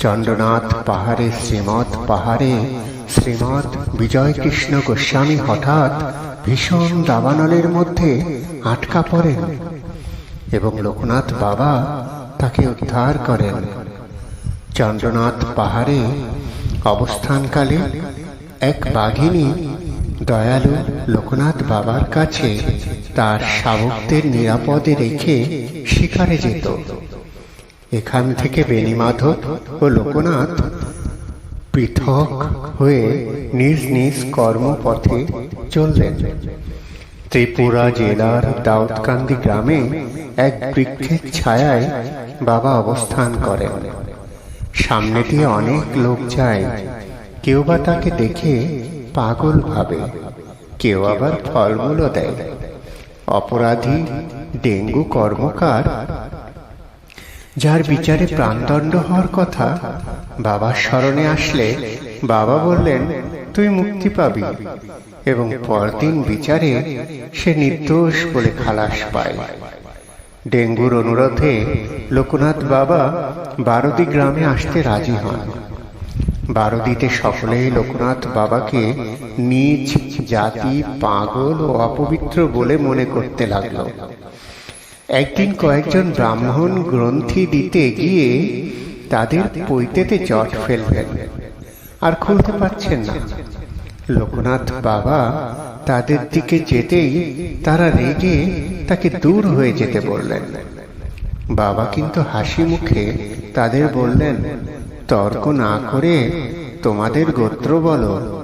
চন্দ্রনাথ পাহাড়ে, শ্রীমৎ পাহাড়ে, শ্রীমৎ বিজয়কৃষ্ণ গোস্বামী হঠাৎ ভীষণ দাবানলের মধ্যে আটকা পড়েন এবং লোকনাথ বাবা তাকে উদ্ধার করেন। চন্দ্রনাথ পাহাড়ে অবস্থানকালে এক বাঘিনী দয়ালু লোকনাথ বাবার কাছে তার শাবকদের নিরাপদে রেখে শিকারে যেত। এখান থেকে বেণীমাধব ও লোকনাথ পৃথক হয়ে নিজ নিজ কর্মপথে চললেন। ত্রিপুরা জেলার দাউদকান্দি গ্রামে এক বৃক্ষের ছায়ায় বাবা অবস্থান করেন। সামনে দিয়ে অনেক লোক যায়। কেউ বা তাকে দেখে পাগল ভাবে, কেউ আবার ফলমূলও দেয়। অপরাধী ডেঙ্গু কর্মকার যার বিচারে প্রাণদণ্ড হওয়ার কথা বাবার স্মরণে আসলে বাবা বললেন, তুই মুক্তি পাবি এবং পরদিন বিচারে সে নির্দোষ বলে খালাস পায়। ডেঙ্গুর অনুরোধে লোকনাথ বাবা বারদি গ্রামে আসতে রাজি হন। বারদিতে সকলেই লোকনাথ বাবাকে নিজ, জাতি, পাগল ও অপবিত্র বলে মনে করতে লাগল। একদিন কয়েকজন ব্রাহ্মণ গ্রন্থি দিতে গিয়ে তাদের পৈতেতে জট ফেলবেন। আর খুলতে পারছেন না। লোকনাথ বাবা তাদের দিকে যেতেই তারা রেগে তাকে দূর হয়ে যেতে বললেন। বাবা কিন্তু হাসি মুখে তাদের বললেন তর্ক না করে তোমাদের গোত্র বলো।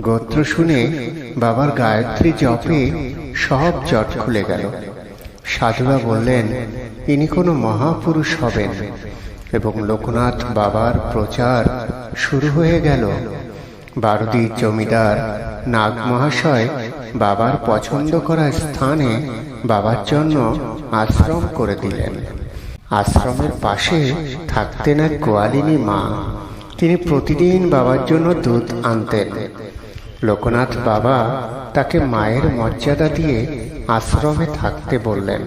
গোত্র শুনে বাবার গায়ত্রী জপে সব জট খুলে গেল। সাধুরা বললেন, ইনি কোনো মহাপুরুষ হবেন। এবং লোকনাথ বাবার প্রচার শুরু হয়ে গেল। বারুদির জমিদার নাগ মহাশয় বাবার পছন্দ করা স্থানে বাবার জন্য আশ্রম করে দিলেন। আশ্রমের পাশে থাকতেন এক গোয়ালিনী মা। তিনি প্রতিদিন বাবার জন্য দুধ আনতেন। লোকনাথ বাবা তাকে মায়ের মর্যাদা দিয়ে আশ্রমে থাকতে বললেন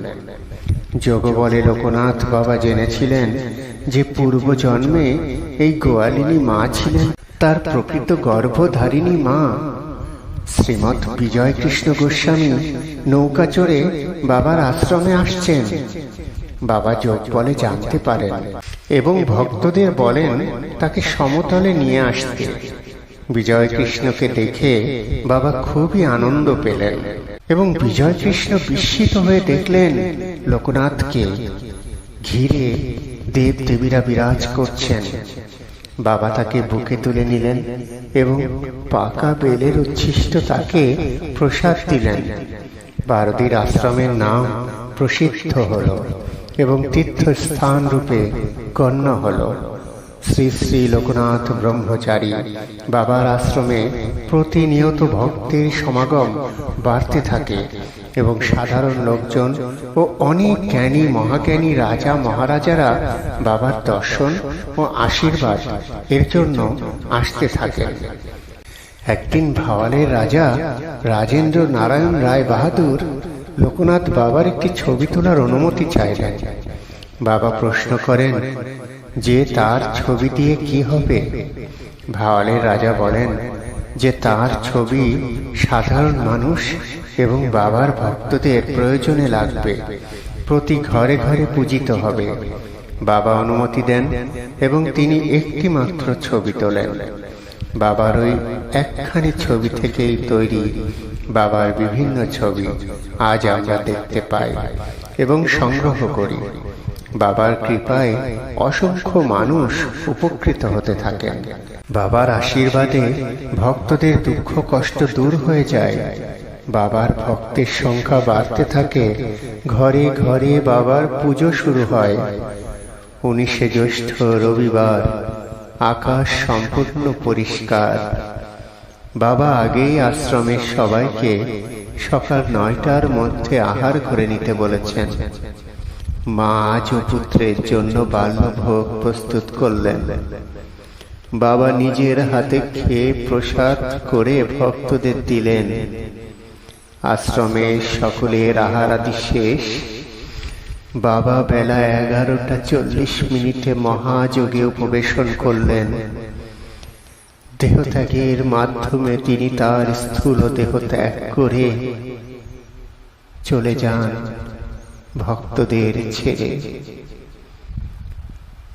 যোগ বলে লোকনাথ বাবা জেনেছিলেন যে পূর্ব জন্মে এই গোয়ালিনী মা ছিলেন তার প্রকৃত গর্ভধারিণী মা। শ্রীমৎ বিজয় কৃষ্ণ গোস্বামী নৌকা চড়ে বাবার আশ্রমে আসছেন। বাবা যোগ বলে জানতে পারেন এবং ভক্তদের বলেন, তাকে সমতলে নিয়ে আসতে। বিজয় কৃষ্ণকে দেখে বাবা খুবই আনন্দ পেলেন এবং বিজয় কৃষ্ণ বিস্মিত হয়ে দেখলেন লোকনাথকে ঘিরে দেব দেবীরা বিরাজ করছেন। বাবা তাকে বুকে তুলে নিলেন এবং পাকা বেলের উচ্ছিষ্ট তাকে প্রসাদ দিলেন। বারদির আশ্রমের নাম প্রসিদ্ধ হল এবং তীর্থস্থান রূপে গণ্য হল। শ্রী শ্রী লোকনাথ ব্রহ্মচারী বাবার আশ্রমে প্রতিনিয়ত ভক্তের সমাগম বাড়তে থাকে এবং সাধারণ লোকজন ও অনেক জ্ঞানী মহাজ্ঞানী রাজা মহারাজারা বাবার দর্শন ও আশীর্বাদ এর জন্য আসতে থাকেন। একদিন ভাওয়ালের রাজা রাজেন্দ্র নারায়ণ রায় বাহাদুর লোকনাথ বাবার একটি ছবি তোলার অনুমতি চাইলেন। বাবা প্রশ্ন করেন যে তার ছবি দিয়ে কি হবে? ভাওয়ালের রাজা বলেন যে তার ছবি সাধারণ মানুষ এবং বাবার ভক্তদের প্রয়োজনে লাগবে। প্রতি ঘরে ঘরে পূজিত হবে। বাবা অনুমতি দেন এবং তিনি একটি মাত্র ছবি তোলেন। বাবার ওই একখানি ছবি থেকেই তৈরি বাবার বিভিন্ন ছবি আজ আমরা দেখতে পাই এবং সংগ্রহ করি। বাবার কৃপায় অসংখ্য মানুষ উপকৃত হতে থাকেন। বাবার আশীর্বাদে ভক্তদের দুঃখ কষ্ট দূর হয়ে যায়। বাবার ভক্তের সংখ্যা বাড়তে থাকে। ঘরে ঘরে বাবার পুজো শুরু হয়। উনিশে জ্যৈষ্ঠ রবিবার আকাশ সম্পূর্ণ পরিষ্কার। বাবা আগেই আশ্রমের সবাইকে সকাল নয়টার মধ্যে আহার করে নিতে বলেছেন। মা আজ পুত্রের জন্য বাল্যভোগ প্রস্তুত করলেন। বাবা নিজের হাতে খেয়ে প্রসাদ করে ভক্তদের দিলেন। আশ্রমে সকলের আহার আদি শেষ। বাবা বেলা এগারোটা চল্লিশ মিনিটে মহাযোগে উপবেশন করলেন। দেহত্যাগের মাধ্যমে তিনি তার স্থূল দেহ ত্যাগ করে চলে যান। ভক্তদের ছেড়ে।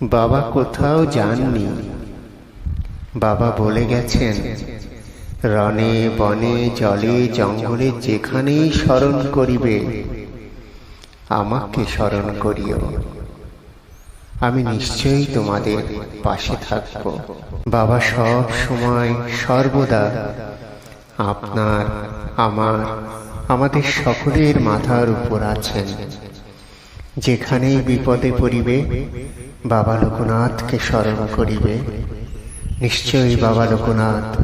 বাবা কোথাও যাননি। বাবা বলে গেছেন রনে বনে জলে জঙ্গলে যেখানেই স্মরণ করিবে, আমাকে স্মরণ করিও। আমি নিশ্চয়ই তোমাদের পাশে থাকব। বাবা সব সময় সর্বদা আপনার, আমার, আমাদের সকলের মাথার উপর আছেন। যেখানেই বিপদে পড়িবে, বাবা লোকনাথকে স্মরণ করিবে। নিশ্চয়ই বাবা লোকনাথ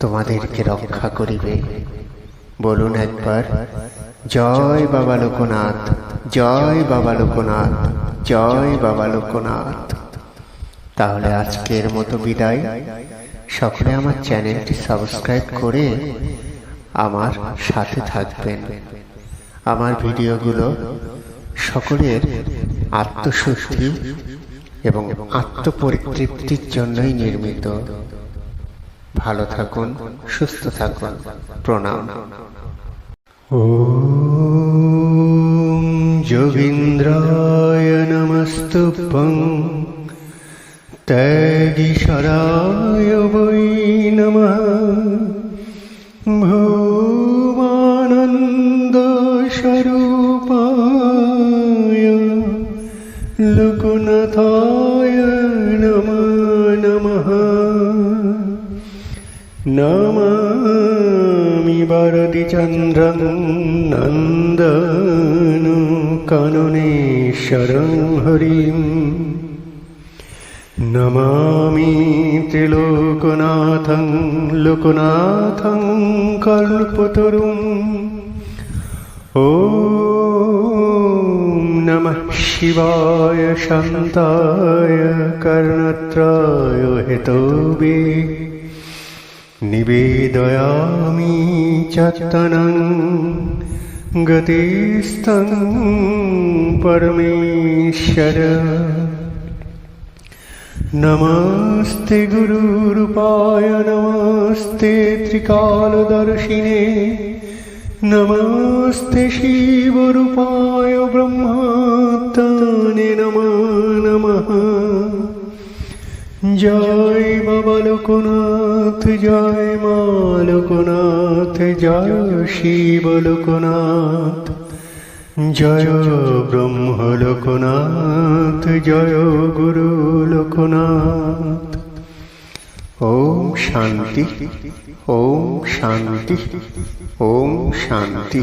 তোমাদেরকে রক্ষা করিবে। বলুন একবার, জয় বাবা লোকনাথ, জয় বাবা লোকনাথ, জয় বাবা লোকনাথ। তাহলে আজকের মতো বিদায়। সকলে আমার চ্যানেলটি সাবস্ক্রাইব করে আমার সাথে থাকবেন। আমার ভিডিওগুলো সকলের আত্মশুদ্ধি এবং আত্মপরিতৃপ্তির জন্যই নির্মিত। ভালো থাকুন, সুস্থ থাকুন। প্রণাম। ও যোগীন্দ্রায় নমস্তুভ্যং তৈগীশ্বরায় বৈ নম। ভূমানন্দস্বরূপা। লুকুনাথায় নম নমঃ। নমামি ভারতী চন্দ্রং নন্দনু কাননেশ্বরং হরিম। নমামি ত্রিলোকনাথং লোকনাথং কল্পতরুম। ও शिवाय शान्ताय कर्णत्राय हेतवे निवेदयामि चत्तनं गतिस्तं परमेश्वर नमस्ते गुरुरूपाय नमस्ते त्रिकालदर्शिने नमस्ते शिवरूपाय আত্মানে নম নম। জয় বাবা লোকনাথ, জয় মা লোকনাথ, জয় শিব লোকনাথ। জয় ব্রহ্ম লোকনাথ, জয় গুরু লোকনাথ। ওম শান্তি ওম শান্তি ওম শান্তি।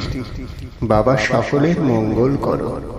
বাবা সকলের মঙ্গল করো।